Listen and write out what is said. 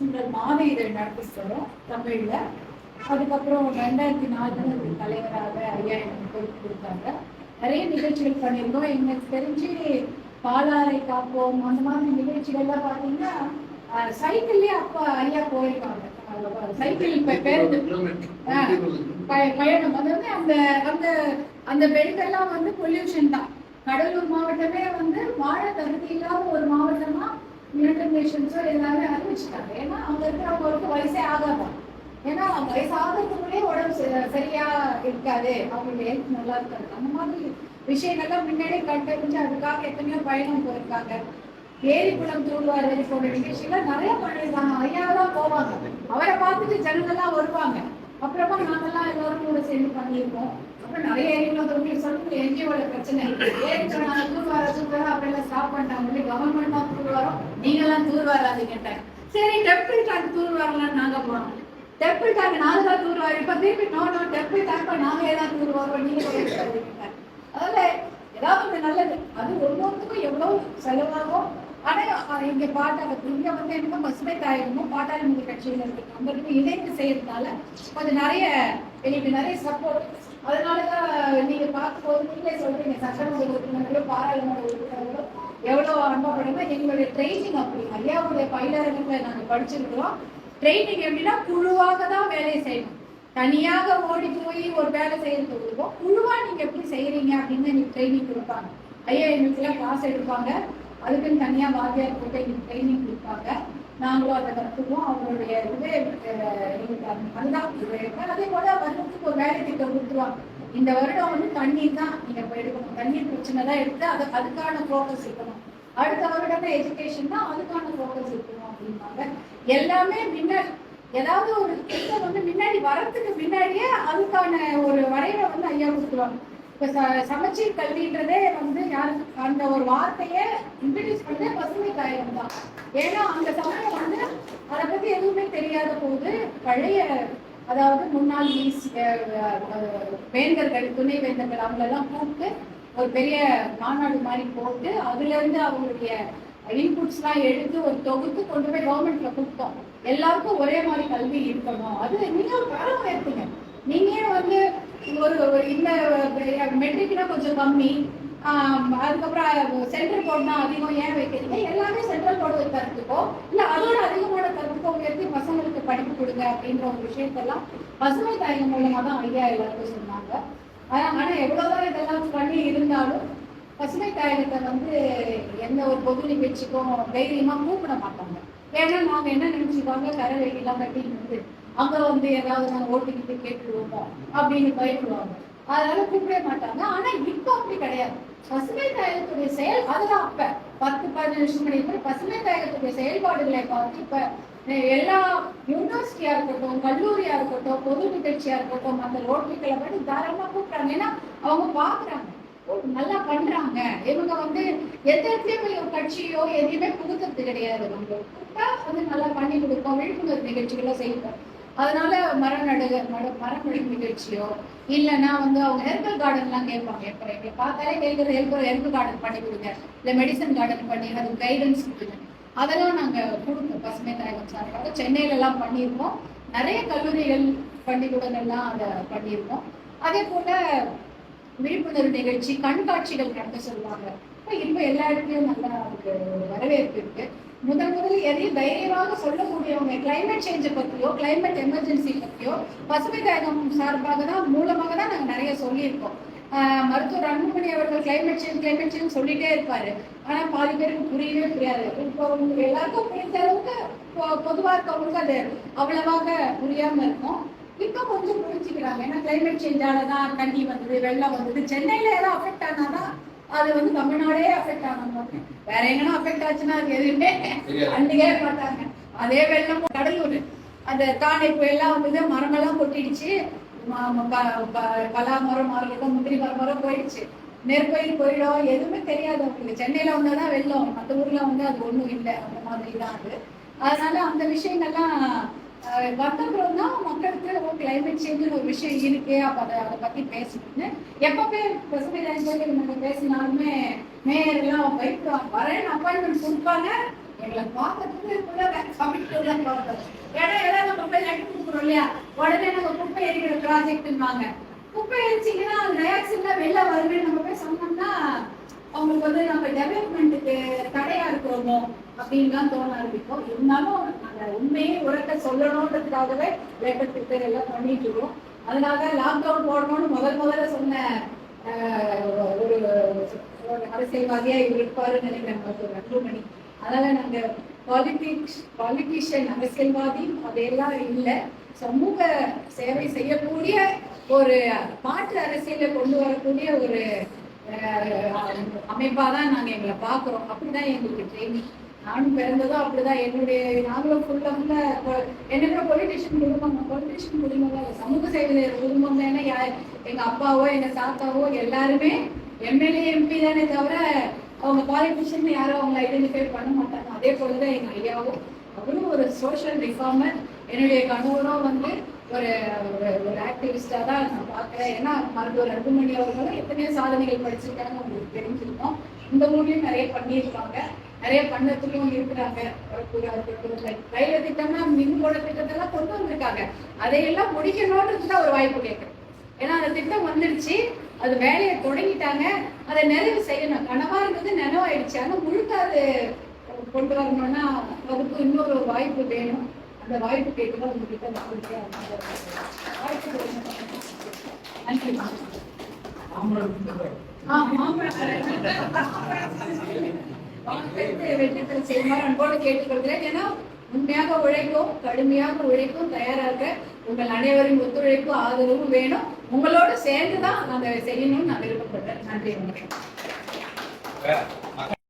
சுற்றுச்சூழல் மாத இதழ் நடத்திட்டு தமிழ்ல. அதுக்கப்புறம் ரெண்டாயிரத்தி நாலுல தலைவராக ஐயா எனக்கு பொறுப்பு கொடுத்தாங்க. நிறைய நிகழ்ச்சிகள் பண்ணியிருந்தோம் எங்களுக்கு தெரிஞ்சு பாலாறை காப்போம். அந்த மாதிரி நிகழ்ச்சிகள்லாம் பார்த்தீங்கன்னா சைக்கிள்லயே அப்பா ஐயா போயிருக்காங்க. சைக்கிள் பேருந்து. ஆ, பய- பயணம். அதாவது அந்த அந்த அந்த பெண்கள்லாம் வந்து பொல்யூஷன் தான். கடலூர் மாவட்டமே வந்து வாழ தகுதி இல்லாத யுனைடெட் நேஷன்ஸோ எல்லாமே அறிவிச்சுட்டாங்க. ஏன்னா அங்க இருக்கிறவங்களுக்கு வயசே ஆகாதான் ஏன்னா வயசு ஆகிறதுக்குள்ளே உடம்பு சரியா இருக்காது. அவங்களுடைய ஹெல்த் நல்லா இருக்காது. அந்த மாதிரி விஷயங்கள்லாம் முன்னாடியே கண்டறிஞ்சு அதுக்காக எத்தனையோ பயணம் போயிருக்காங்க. ஏரி குளம் தூர்வாரி போன்ற நிகழ்ச்சியில நிறைய பண்ணியிருக்காங்க. ஐயா தான் போவாங்க. அவரை பார்த்துட்டு ஜனங்கள்லாம் வருவாங்க. அப்புறமா நாங்கெல்லாம் எல்லாரும் கூட சேர்ந்து பண்ணியிருக்கோம். அப்புறம் நிறைய ஏரியில என்ஜிஓட பிரச்சனை. ஏரி சொன்னாங்க தூர்வார தூர்வார அப்படிலாம் ஸ்டாப் பண்ணிட்டாங்க கவர்மெண்ட் தான் தூர்வாரம் நீங்கெல்லாம் தூர்வாராதீங்கட்டாங்க சரி டெம்பிள் டேங்க் தூர்வாரலாம் நாங்க போனோம். டெம்பிள் டேங்க் நாங்க தான் தூர்வாரி இப்ப திருப்பி நோ நோ டெம்பிள் டேங்க் நாங்களே தான் தூர்வாரோம் நீங்க போயிருக்காதீங்க அதனால ஏதாவது நல்லது. அது ஒவ்வொருத்துக்கும் எவ்வளவு செலவாகும். ஆனா அஹ், இங்க பாட்டாளி இங்க வந்து என்னமோ பசுமை தாயகமும் பாட்டாளி முறை கட்சியில இருக்கு. அந்த இணைந்து செய்யறதுனால கொஞ்சம் நிறைய எங்களுக்கு நிறைய சப்போர்ட் அதனாலதான் நீங்க பார்க்கும்போது நீங்களே சொல்றீங்க சட்டமன்ற உறுப்பினர்களோ பாராளுமன்ற உறுப்பினர்களோ எவ்வளவு அனுபவப்படுங்க எங்களுடைய ட்ரைனிங் அப்படி. ஐயாவுடைய பயிலரங்கத்துல நாங்க படிச்சிருக்கிறோம் ட்ரைனிங் எப்படின்னா குழுவாக தான் வேலையை செய்யணும். தனியாக ஓடி போய் ஒரு வேலை செய்யறது விடுவோம். குழுவா நீங்க எப்படி செய்யறீங்க அப்படின்னு எனக்கு ட்ரைனிங் கொடுப்பாங்க. ஐயா எங்களுக்குலாம் கிளாஸ் எடுப்பாங்க. அதுக்குன்னு தனியா வாத்தியார் போட்டு எங்களுக்கு ட்ரைனிங் கொடுப்பாங்க. நாங்களும் அதை கற்றுக்குவோம். அவங்களுடைய இதுவே அது- அதுதான் அதே போல வருடத்துக்கு ஒரு வேலை திட்டம் கொடுத்துருவாங்க. இந்த வருடம் வந்து தண்ணீர் தான் நீங்க போய் எடுக்கணும். தண்ணீர் பிரச்சனை தான் எடுத்து அது அதுக்கான ஃபோக்கஸ் இருக்கணும். அடுத்த வருடம் எஜுகேஷன் தான் அதுக்கான ஃபோக்கஸ் இருக்கணும் அப்படிம்பாங்க. எல்லாமே முன்னாடி ஏதாவது ஒரு திட்டம் வந்து முன்னாடி வரத்துக்கு முன்னாடியே அதுக்கான ஒரு வரைவை வந்து ஐயா கொடுத்துருவாங்க. இப்ப ச- சமச்சீர் கல்வின்றதே வந்து யாருக்கு வார்த்தையை இன்ட்ரடியூஸ் பண்ண பசுமை தாயகம் தான் ஏன்னா அந்த சமயம் வந்து அதை பத்தி எதுவுமே தெரியாத போது பழைய அதாவது முன்னாள் ஈஸ் வேந்தர்கள் துணை வேந்தர்கள் அவங்களெல்லாம் கூப்பிட்டு ஒரு பெரிய மாநாடு மாதிரி போட்டு அதுல இருந்து அவங்களுடைய இன்புட்ஸ்லாம் எடுத்து ஒரு தொகுத்து கொண்டு போய் கவர்மெண்ட்ல கொடுத்தோம். எல்லாருக்கும் ஒரே மாதிரி கல்வி இருக்கணும். அது நீங்க ஒரு காலம் எடுத்துங்க நீங்க வந்து ஒரு இந்த மெட்ரிக்னா கொஞ்சம் கம்மி. அதுக்கப்புறம் சென்ட்ரல் போர்ட்னா அதிகம் ஏன் வைக்கிறீங்க? எல்லாமே சென்ட்ரல் போர்டு தரத்துக்கோ இல்ல அதோட அதிகமான தரத்துக்கோ உயர்த்தி பசங்களுக்கு படிப்பு கொடுங்க அப்படின்ற ஒரு விஷயத்தெல்லாம் பசுமை தாயகம் மூலமா தான் ஐயா எல்லாருக்கும் சொன்னாங்க. ஆனா ஆனா எவ்வளவுதான் இதெல்லாம் பண்ணி இருந்தாலும் பசுமை தாயகத்தை வந்து எந்த ஒரு பொது நிகழ்ச்சிக்கும் தைரியமா கூப்பிட மாட்டாங்க. ஏன்னா நாங்க என்ன நினைச்சுக்காங்க கரை வெடிலாம் கட்டிட்டு வந்து அங்க வந்து ஏதாவது நாங்க ஓட்டுக்கிட்டு கேட்டுருவோமோ அப்படின்னு பயப்படுவாங்க. அதனால கூப்பிடவே மாட்டாங்க. ஆனா இப்ப அப்படி கிடையாது. பசுமை தாயகத்துடைய செயல் அதுதான் அப்ப பத்து பதினஞ்சு நிமிஷம் முன்னாடி பசுமை தாயகத்துடைய செயல்பாடுகளை பார்த்து இப்ப எல்லா யூனிவர்சிட்டியா இருக்கட்டும் கல்லூரியா இருக்கட்டும் பொது நிகழ்ச்சியா இருக்கட்டும் அந்த ரோட்டரி கிளம்பி தாராளமா கூப்பிடுறாங்க. ஏன்னா அவங்க பாக்குறாங்க. ஓ, நல்லா பண்றாங்க. இவங்க வந்து எந்த இடத்துலயும் ஒரு கட்சியோ எதையுமே புகுத்துறது கிடையாது. நம்ம கூப்பிட்டா வந்து நல்லா பண்ணி கொடுப்போம் விழிப்புணர்வு நிகழ்ச்சிகளோ செய்வோம். அதனால மரம் நடுக மர- மரம் நடும் நிகழ்ச்சியோ இல்லைன்னா வந்து அவங்க ஹெர்பல் கார்டன்லாம் கேட்பாங்க. எப்ப எங்களை பார்த்தாலே கேட்குற ஹெல்பர் ஹெர்பல் கார்டன் பண்ணி கொடுங்க இல்லை மெடிசன் கார்டன் பண்ணி அது கைடன்ஸ் கொடுங்க. அதெல்லாம் நாங்கள் கொடுப்போம். பசுமை தாயகம் சார்பாக. சென்னையில எல்லாம் பண்ணியிருக்கோம். நிறைய கல்லூரிகள் பள்ளிக்கூடங்கள் எல்லாம் அதை பண்ணியிருக்கோம். அதே போல விழிப்புணர்வு நிகழ்ச்சி கண்காட்சிகள் நடத்த சொல்லுவாங்க. இப்போ எல்லா இடத்துலையும் நல்லா அதுக்கு வரவேற்பு இருக்கு. முதல் முதல் எதையும் தைரியமாக சொல்லக்கூடியவங்க கிளைமேட் சேஞ்சை பற்றியோ கிளைமேட் எமர்ஜென்சி பற்றியோ பசுமை தாயகம் சார்பாக தான் மூலமாக தான் நாங்கள் நிறைய சொல்லியிருக்கோம். மருத்துவர் அன்புமணி அவர்கள் கிளைமேட் சேஞ்ச் கிளைமேட் சேஞ்ச் சொல்லிட்டே இருப்பாரு. ஆனா பாதி பேருக்கு புரியவே புரியாது. இப்போ உங்களுக்கு எல்லாருக்கும் புரிஞ்ச அளவுக்கு பொதுவாக பொதுவா இருக்கவங்களுக்கு அது அவ்வளவாக புரியாம இருக்கும். இப்போ கொஞ்சம் புரிஞ்சுக்கிறாங்க. ஏன்னா கிளைமேட் சேஞ்சாலதான் தண்ணி வந்தது வெள்ளம் வந்தது. சென்னையில ஏதாவது அஃபெக்ட் ஆனாதான் அது வந்து தமிழ்நாடே அஃபெக்ட் மாதிரி வேற எங்கன்னா அஃபெக்ட் ஆச்சுன்னா அது எதுவுமே கண்டுக்கவே மாட்டாங்க. அதே வெள்ளம் கடலூர் அந்த தானே புயல்லாம் வந்தது மரமெல்லாம் கொட்டிடுச்சு. பலா மரம் இருக்கட்டும் முந்திரி மரம் மரம் போயிடுச்சு. நெற்பயிர் போயிடும். எதுவுமே தெரியாது அவங்களுக்கு சென்னையில வந்தாதான் வெள்ளம். மற்ற ஊர்ல வந்து அது ஒண்ணும் இல்லை. அந்த மாதிரி தான் அது. அதனால அந்த விஷயங்கள்லாம் வந்தப்புறம் தான் மக்களுக்கு கிளைமேட் சேஞ்சுன்னு ஒரு விஷயம் இருக்கு அப்ப அதை அதை பத்தி பேசணும்னு. எப்பவுமே பசுமை ராஜ்யத்தில் நம்ம பேசினாலுமே மேயர் எல்லாம் பயப்படுவாங்க. வரேன் அப்பாயின்மெண்ட் கொடுப்பாங்க. எங்களை பார்க்கறதுக்கு கூட தான் பார்த்தோம் ஏன்னா எல்லாம் நம்ம போய் லெட்டர் கொடுக்குறோம் இல்லையா? உடனே நம்ம குப்பை எரிக்கிற ப்ராஜெக்ட்னுவாங்க குப்பை எரிச்சிங்கன்னா அது டயாக்சின்லாம் வெளில வருதுன்னு நம்ம போய் சொன்னோம்னா அவங்களுக்கு வந்து நம்ம டெவலப்மெண்ட்டுக்கு தடையா இருக்கிறோமோ அப்படின்லாம் தோண ஆரம்பிக்கும். இருந்தாலும் அந்த உண்மையை உரத்தை சொல்லணுன்றதுக்காகவே லேட்டர் ப்ரிப்பேர் எல்லாம் பண்ணிட்டு இருக்கோம். அதனால லாக்டவுன் போடணும்னு முதல் முதல்ல சொன்ன ஒரு அரசியல்வாதியா இவர் இருப்பாருன்னு நினைக்கிறேன் ஒரு அன்புமணி. அதனால நாங்க பாலிட்டிக்ஸ் பாலிட்டிஷியன் அரசியல்வாதி அதையெல்லாம் இல்லை. சமூக சேவை செய்யக்கூடிய ஒரு மாற்று அரசியலை கொண்டு வரக்கூடிய ஒரு அமைப்பா தான் நாங்க எங்களை பாக்குறோம் அப்படிதான் எங்களுக்கு ட்ரைனிங் நானும் பிறந்ததும் அப்படிதான். என்னுடைய நாங்களும் ஃபுல்லா ஃபுல்லா என்ன பொலிட்டிஷியன் குடும்பம் பொலிட்டிஷியன் குடும்பம் தான் சமூக சேவை குடும்பம் தானே யார் எங்க அப்பாவோ எங்க தாத்தாவோ எல்லாருமே எம்எல்ஏ எம்பி தானே தவிர அவங்க பாலிட்டிஷியன் யாரும் அவங்க ஐடென்டிஃபை பண்ண மாட்டாங்க. அதே போலதான் எங்க ஐயாவும். அவரும் ஒரு சோஷியல் ரிஃபார்மர் என்னுடைய கணவரும் வந்து ஒரு ஒரு- ஒரு ஆக்டிவிஸ்டா தான் நான் பார்க்குறேன். ஏன்னா மருத்துவர் அன்புமணி அவர்களும் எத்தனையோ சாதனைகள் படிச்சிருக்காங்க. உங்களுக்கு தெரிஞ்சிருக்கோம். இந்த மூலியும் நிறைய பண்ணியிருக்காங்க நிறைய பண்ணத்துக்கும் இருக்கிறாங்க. வரக்கூடாது ரயில்வே திட்டம்னா மின்கோட திட்டத்தெல்லாம் கொண்டு வந்திருக்காங்க. அதையெல்லாம் முடிக்கணும்ன்றது தான் ஒரு வாய்ப்பு கேட்குறேன். ஏன்னா அந்த திட்டம் வந்துடுச்சு அது வேலையை தொடங்கிட்டாங்க. அதை நிறைவு செய்யணும். கனவா இருந்தது நினைவாயிடுச்சு. ஆனா முழுக்க அது கொண்டு வரணும்னா அதுக்கு இன்னொரு வாய்ப்பு வேணும். இந்த வாய்ப்பு கேட்டுதான் உங்ககிட்ட செய்யுமாறு அன்போடு கேட்டுக்கொள்கிறேன். ஏன்னா உண்மையாக உழைக்கும் கடுமையாக உழைக்கும் தயாராக உங்கள் அனைவரின் ஒத்துழைப்பு ஆதரவும் வேணும். உங்களோட சேர்ந்து தான் அதை செய்யணும்னு நான் விருப்பப்படுறேன் நன்றி. வணக்கம்